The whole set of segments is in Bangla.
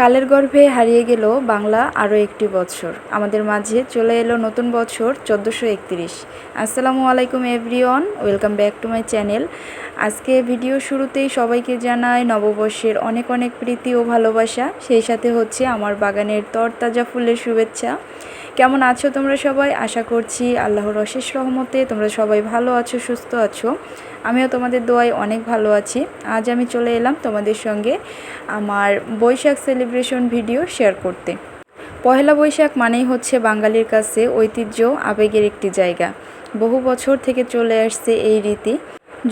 কালের গর্ভে হারিয়ে গেল বাংলা আরও একটি বছর। আমাদের মাঝে চলে এলো নতুন বছর চোদ্দোশো একত্রিশ। আসসালামু আলাইকুম, everyone. Welcome back to my channel. আজকে ভিডিও শুরুতেই সবাইকে জানায় নববর্ষের অনেক অনেক প্রীতি ও ভালোবাসা। সেই সাথে হচ্ছে আমার বাগানের তরতাজা ফুলের শুভেচ্ছা। কেমন আছো তোমরা সবাই? আশা করছি আল্লাহর অশেষ রহমতে তোমরা সবাই ভালো আছো, সুস্থ আছো। আমিও তোমাদের দোয়ায় অনেক ভালো আছি। আজ আমি চলে এলাম তোমাদের সঙ্গে আমার বৈশাখ সেলিব্রেশন ভিডিও শেয়ার করতে। পহেলা বৈশাখ মানেই হচ্ছে বাঙালির কাছে ঐতিহ্য, আবেগের একটি জায়গা। বহু বছর থেকে চলে আসছে এই রীতি।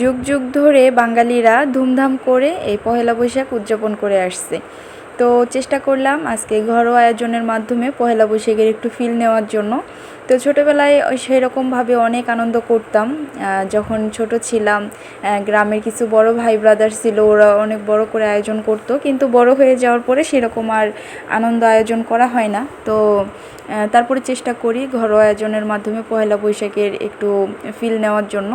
যুগ যুগ ধরে বাঙালিরা ধুমধাম করে এই পহেলা বৈশাখ উদযাপন করে আসছে। তো চেষ্টা করলাম আজকে ঘরোয়া আয়োজনের মাধ্যমে পহেলা বৈশাখের একটু ফিল নেওয়ার জন্য। তো ছোটোবেলায় সেরকমভাবে অনেক আনন্দ করতাম। যখন ছোট ছিলাম গ্রামের কিছু বড় ভাই ব্রাদার ছিল, ওরা অনেক বড় করে আয়োজন করতো। কিন্তু বড় হয়ে যাওয়ার পরে সেরকম আর আনন্দ আয়োজন করা হয় না। তো তারপরে চেষ্টা করি ঘরোয়া আয়োজনের মাধ্যমে পহেলা বৈশাখের একটু ফিল নেওয়ার জন্য।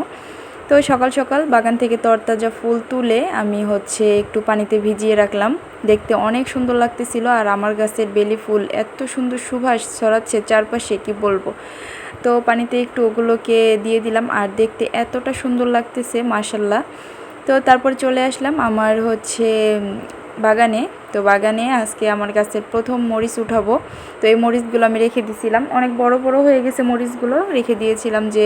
তো সকাল সকাল বাগান থেকে তরতাজা ফুল তুলে আমি হচ্ছে একটু পানিতে ভিজিয়ে রাখলাম। দেখতে অনেক সুন্দর লাগতেছিল আর আমার গাছের বেলি ফুল এত সুন্দর সুভাষ ছড়াচ্ছে চারপাশে, কি বলব? তো পানিতে একটু ওগুলোকে দিয়ে দিলাম আর দেখতে এতটা সুন্দর লাগতেছে মাসাল্লাহ তো তারপর চলে আসলাম আমার হচ্ছে বাগানে। তো বাগানে আজকে আমার কাছে প্রথম মরিচ উঠাবো। তো এই মরিচগুলো আমি রেখে দিয়েছিলাম অনেক বড় বড় হয়ে গেছে মরিচগুলো। রেখে দিয়েছিলাম যে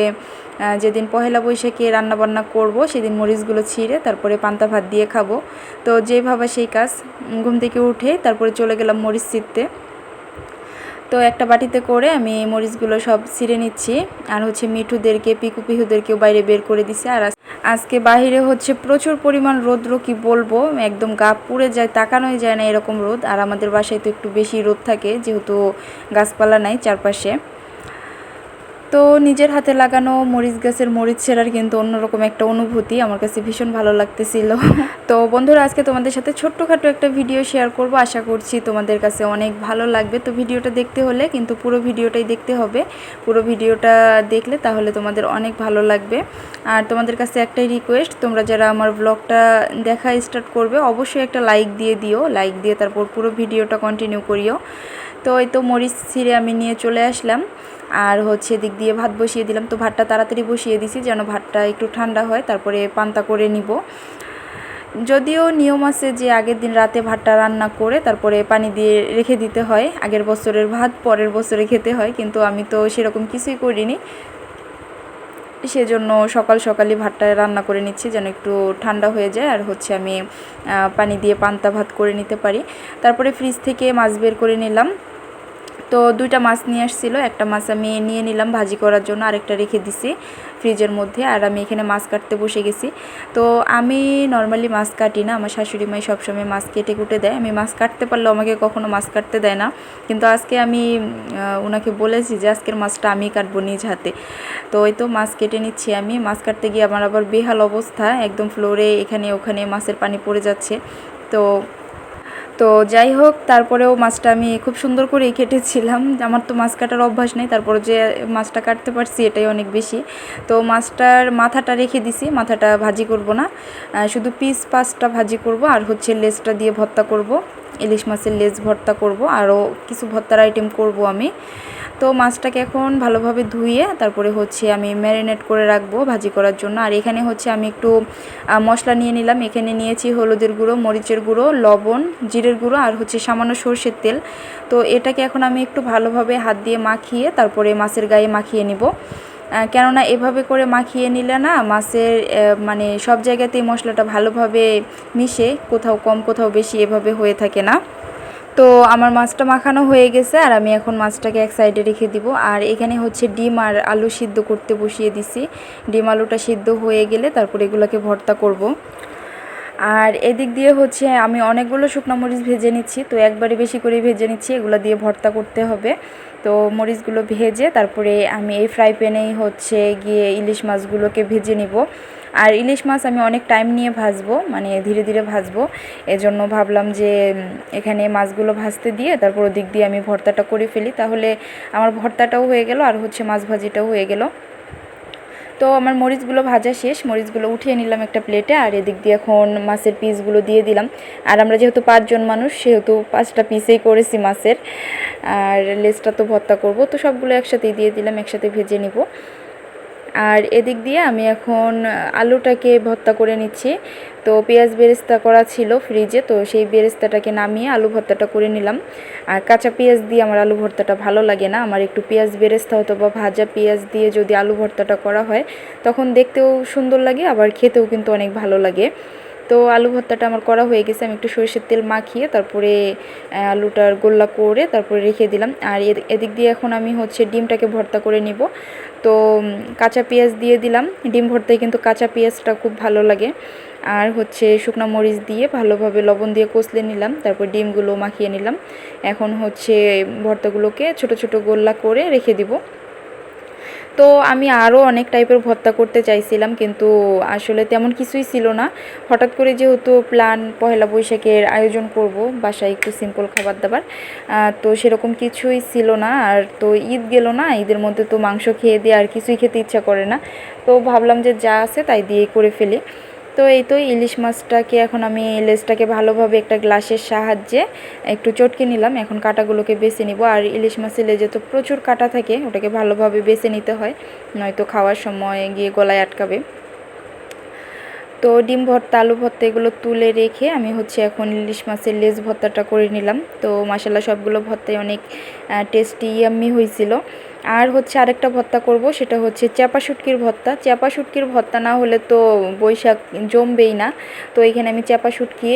যেদিন পহেলা বৈশাখে রান্নাবান্না করব, সেদিন মরিচগুলো ছিঁড়ে তারপরে পান্তা ভাত দিয়ে খাব। তো যেভাবে সেই কাজ, ঘুম থেকে উঠে তারপরে চলে গেলাম মরিচ ছিঁড়তে। তো একটা বাটিতে করে আমি মরিচগুলো সব ছিঁড়ে নিচ্ছি। আর হচ্ছে মিঠুদেরকে, পিকু পিহুদেরকেও বাইরে বের করে দিছে। আর আজকে বাহিরে হচ্ছে প্রচুর পরিমাণ রোদ্র, কি বলব? একদম গা পুড়ে যায়, তাকানোই যায় না এরকম রোদ। আর আমাদের বাসায় তো একটু বেশি রোদ থাকে, যেহেতু গাছপালা নাই চারপাশে। তো নিজের হাতে লাগানো মরিচ গাছের মরিচ ছেঁড়ার কিন্তু অন্যরকম একটা অনুভূতি। আমার কাছে ভীষণ ভালো লাগতেছিল। তো বন্ধুরা আজকে তোমাদের সাথে ছোট্টখাটো একটা ভিডিও শেয়ার করব। আশা করছি তোমাদের কাছে অনেক ভালো লাগবে। তো ভিডিওটা দেখতে হলে কিন্তু পুরো ভিডিওটাই দেখতে হবে। পুরো ভিডিওটা দেখলে তাহলে তোমাদের অনেক ভালো লাগবে। আর তোমাদের কাছে একটাই রিকোয়েস্ট তোমরা যারা আমার ব্লগটা দেখা স্টার্ট করবে অবশ্যই একটা লাইক দিয়ে দিও। লাইক দিয়ে তারপর পুরো ভিডিওটা কন্টিনিউ করিও। তো এই তো মরিচ ছিঁড়ে আমি নিয়ে চলে আসলাম। আর হচ্ছে দিক দিয়ে ভাত বসিয়ে দিলাম। তো ভাতটা তাড়াতাড়ি বসিয়ে দিছি যেন ভাতটা একটু ঠান্ডা হয়, তারপরে পান্তা করে নিব। যদিও নিয়ম আছে যে আগের দিন রাতে ভাতটা রান্না করে তারপরে পানি দিয়ে রেখে দিতে হয়, আগের বছরের ভাত পরের বছরে খেতে হয়, কিন্তু আমি তো সেরকম কিছুই করিনি। সেজন্য সকাল সকালই ভাতটা রান্না করে নিচ্ছি যেন একটু ঠান্ডা হয়ে যায়, আর হচ্ছে আমি পানি দিয়ে পান্তা ভাত করে নিতে পারি। তারপরে ফ্রিজ থেকে মাছ বের করে নিলাম। তো দুইটা মাছ নিয়ে আসছিল। একটা মাছ আমি নিয়ে নিলাম ভাজি করার জন্য, আরেকটা রেখে দিছি ফ্রিজের মধ্যে, আর আমি এখানে মাছ কাটতে বসে গেছি। তো আমি নর্মালি মাছ কাটি না, আমার শাশুড়ি মাই সবসময় মাছ কেটে কুটে দেয়। আমি মাছ কাটতে পারলেও আমাকে কখনো মাছ কাটতে দেয় না। কিন্তু আজকে আমি ওনাকে বলেছি যে আজকের মাছটা আমি কাটবো নিজ হাতে। তো ওই তো মাছ কেটে নিচ্ছি আমি। মাছ কাটতে গিয়ে আমার আবার বেহাল অবস্থা, একদম ফ্লোরে এখানে ওখানে মাছের পানি পড়ে যাচ্ছে। তো তো যাই হোক, তারপরেও মাছটা আমি খুব সুন্দর করেই কেটেছিলাম। আমার তো মাছ কাটার অভ্যাস নেই তারপরে যে মাছটা কাটতে পারছি এটাই অনেক বেশি। তো মাছটার মাথাটা রেখে দিছি, মাথাটা ভাজি করব না। শুধু পিস পাঁচটা ভাজি করব আর হচ্ছে লেজটা দিয়ে ভর্তা করব। ইলিশ মাছের লেজ ভর্তা করব, আরও কিছু ভর্তার আইটেম করব আমি। তো মাছটাকে এখন ভালোভাবে ধুয়ে তারপরে হচ্ছে আমি ম্যারিনেট করে রাখব ভাজি করার জন্য। আর এখানে হচ্ছে আমি একটু মশলা নিয়ে নিলাম। এখানে নিয়েছি হলুদের গুঁড়ো, মরিচের গুঁড়ো, লবণ, জিরের গুঁড়ো আর হচ্ছে সামান্য সর্ষের তেল। তো এটাকে এখন আমি একটু ভালোভাবে হাত দিয়ে মাখিয়ে তারপরে মাছের গায়ে মাখিয়ে নিব। কেননা এভাবে করে মাখিয়ে নিলে না মাছের মানে সব জায়গাতেই মশলাটা ভালোভাবে মিশে, কোথাও কম, কোথাও বেশি এভাবে হয়ে থাকে না। তো আমার মাছটা মাখানো হয়ে গেছে আর আমি এখন মাছটাকে এক সাইডে রেখে দিব। আর এখানে হচ্ছে ডিম আর আলু সিদ্ধ করতে বসিয়ে দিছি। ডিম আলুটা সিদ্ধ হয়ে গেলে তারপর এগুলোকে ভর্তা করব। আর এদিক দিয়ে হচ্ছে আমি অনেকগুলো শুকনো মরিচ ভেজে নিচ্ছি। তো একবারে বেশি করে ভেজে নিচ্ছি, এগুলো দিয়ে ভর্তা করতে হবে। তো মরিচগুলো ভেজে তারপরে আমি এই ফ্রাই প্যানেই হচ্ছে গিয়ে ইলিশ মাছগুলোকে ভেজে নিব। আর ইলিশ মাছ আমি অনেক টাইম নিয়ে ভাজবো মানে ধীরে ধীরে ভাজবো। এজন্য ভাবলাম যে এখানে মাছগুলো ভাজতে দিয়ে তারপর ওদিক দিয়ে আমি ভর্তাটা করে ফেলি। তাহলে আমার ভর্তাটাও হয়ে গেল, আর হচ্ছে মাছ ভাজিটাও হয়ে গেল। তো আমার মরিচগুলো ভাজা শেষ, মরিচগুলো উঠিয়ে নিলাম একটা প্লেটে আর এদিক দিয়ে এখন মাছের পিসগুলো দিয়ে দিলাম। আর আমরা যেহেতু পাঁচজন মানুষ, সেহেতু পাঁচটা পিসেই করেছি মাছের। আর লেজটা তো ভর্তা করব, তো সবগুলো একসাথেই দিয়ে দিলাম, একসাথে ভেজে নিব। আর এদিক দিয়ে আমি এখন আলুটাকে ভর্তা করে নিচ্ছি। তো পেঁয়াজ বেরেস্তা করা ছিল ফ্রিজে, তো সেই বেরেস্তাটাকে নামিয়ে আলু ভর্তাটা করে নিলাম। আর কাঁচা পেঁয়াজ দিয়ে আমার আলু ভর্তাটা ভালো লাগে না, আমার একটু পেঁয়াজ বেরেস্তা হতো বা ভাজা পেঁয়াজ দিয়ে যদি আলু ভর্তাটা করা হয়, তখন দেখতেও সুন্দর লাগে, আবার খেতেও কিন্তু অনেক ভালো লাগে। তো আলু ভর্তাটা আমার করা হয়ে গেছে। আমি একটু সরষের তেল মাখিয়ে তারপরে আলুটার গোল্লা করে তারপরে রেখে দিলাম। আর এদিক দিয়ে এখন আমি হচ্ছে ডিমটাকে ভর্তা করে নিব। তো কাঁচা পেঁয়াজ দিয়ে দিলাম। ডিম ভর্তায় কিন্তু কাঁচা পেঁয়াজটা খুব ভালো লাগে। আর হচ্ছে শুকনো মরিচ দিয়ে ভালোভাবে লবণ দিয়ে কষলে নিলাম। তারপর ডিমগুলো মাখিয়ে নিলাম। এখন হচ্ছে ভর্তাগুলোকে ছোট ছোট গোল্লা করে রেখে দিব। তো আমি আরও অনেক টাইপের ভর্তা করতে চাইছিলাম, কিন্তু আসলে তেমন কিছুই ছিল না। হঠাৎ করে যেহেতু প্ল্যান পহেলা বৈশাখের আয়োজন করব, বাসায় একটু সিম্পল খাবার দাবার তো সেরকম কিছুই ছিল না। আর তো ঈদ গেল না, ঈদের মধ্যে তো মাংস খেয়ে দিয়ে আর কিছুই খেতে ইচ্ছা করে না। তো ভাবলাম যে যা আছে তাই দিয়ে করে ফেলি। তো এই তো ইলিশ মাছটাকে এখন আমি লেজটাকে ভালোভাবে একটা গ্লাসের সাহায্যে একটু চটকে নিলাম। এখন কাটাগুলোকে বেছে নিব। আর ইলিশ মাছের লেজে তো প্রচুর কাটা থাকে, ওটাকে ভালোভাবে বেছে নিতে হয়, নয়তো খাওয়ার সময় গিয়ে গলায় আটকাবে। তো ডিম ভর্তা, আলু ভর্তা এগুলো তুলে রেখে আমি হচ্ছে এখন ইলিশ মাছের লেজ ভর্তাটা করে নিলাম। তো মাসাল্লাহ সবগুলো ভর্তায় অনেক টেস্টি ইয়াম্মি হয়েছিল। আর হচ্ছে আরেকটা ভর্তা করব, সেটা হচ্ছে চাপা শুটকির ভর্তা চাপা শুটকির ভর্তা না হলে তো বৈশাখ জমবেই না। তো এখানে আমি চাপা শুটকি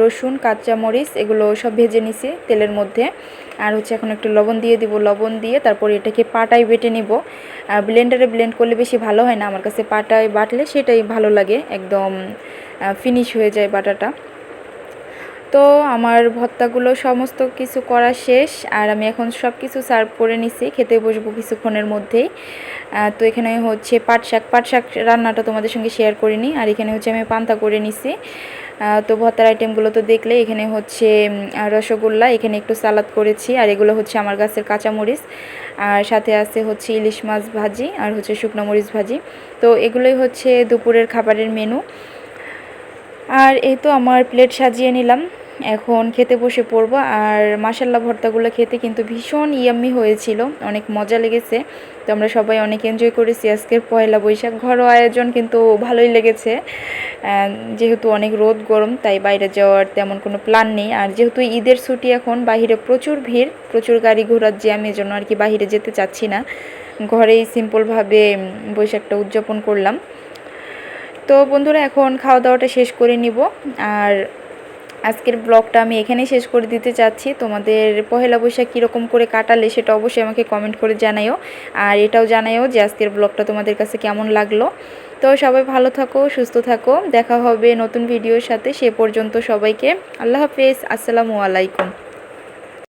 রসুন, কাঁচামরিচ এগুলো সব ভেজে নিছি তেলের মধ্যে। আর হচ্ছে এখন একটু লবণ দিয়ে দিব, লবণ দিয়ে তারপর এটাকে পাটায় বেটে নিব। ব্লেন্ডারে ব্লেন্ড করলে বেশি ভালো হয় না, আমার কাছে পাটায় বাটলে সেটাই ভালো লাগে, একদম ফিনিশ হয়ে যায় বাটাটা। তো আমার ভত্তাগুলো সমস্ত কিছু করা শেষ, আর আমি এখন সব কিছু সার্ভ করে নিছি, খেতে বসবো কিছুক্ষণের মধ্যেই। তো এখানে হচ্ছে পাট শাক পাট শাক রান্নাটা তোমাদের সঙ্গে শেয়ার করিনি, আর এখানে হচ্ছে আমি পান্তা করে নিছি। তো ভর্তার আইটেমগুলো তো দেখলে, এখানে হচ্ছে রসগোল্লা, এখানে একটু সালাদ করেছি, আর এগুলো হচ্ছে আমার গাছের কাঁচামরিচ, আর সাথে আছে হচ্ছে ইলিশ মাছ ভাজি, আর হচ্ছে শুকনো মরিচ ভাজি। তো এগুলোই হচ্ছে দুপুরের খাবারের মেনু আর এই তো আমার প্লেট সাজিয়ে নিলাম। এখন খেতে বসে পড়ব। আর মাসাল্লা ভর্তাগুলো খেতে কিন্তু ভীষণ ইয়াম্মি হয়েছিল। অনেক মজা লেগেছে। তো আমরা সবাই অনেক এনজয় করেছি। আজকের পয়লা বৈশাখ। ঘরোয়া আয়োজন কিন্তু ভালোই লেগেছে। যেহেতু অনেক রোদ গরম, তাই বাইরে যাওয়ার তেমন কোনো প্ল্যান নেই। আর যেহেতু ঈদের ছুটি এখন, বাহিরে প্রচুর ভিড়, প্রচুর গাড়ি ঘোড়ার জ্যাম জন্য আর কি বাহিরে যেতে চাচ্ছি না। ঘরেই সিম্পলভাবে বৈশাখটা উদযাপন করলাম। তো বন্ধুরা, এখন খাওয়া দাওয়াটা শেষ করে নিব। আর আজকের ব্লগটা আমি এখানেই শেষ করে দিতে চাচ্ছি। তোমাদের পহেলা বৈশাখ কীরকম করে কাটালে সেটা অবশ্যই আমাকে কমেন্ট করে জানাইও আর এটাও জানাইও যে আজকের ব্লগটা তোমাদের কাছে কেমন লাগল। তো সবাই ভালো থাকো, সুস্থ থাকো। দেখা হবে নতুন ভিডিওর সাথে। সে পর্যন্ত সবাইকে আল্লাহ হাফেজ। আসসালামু আলাইকুম।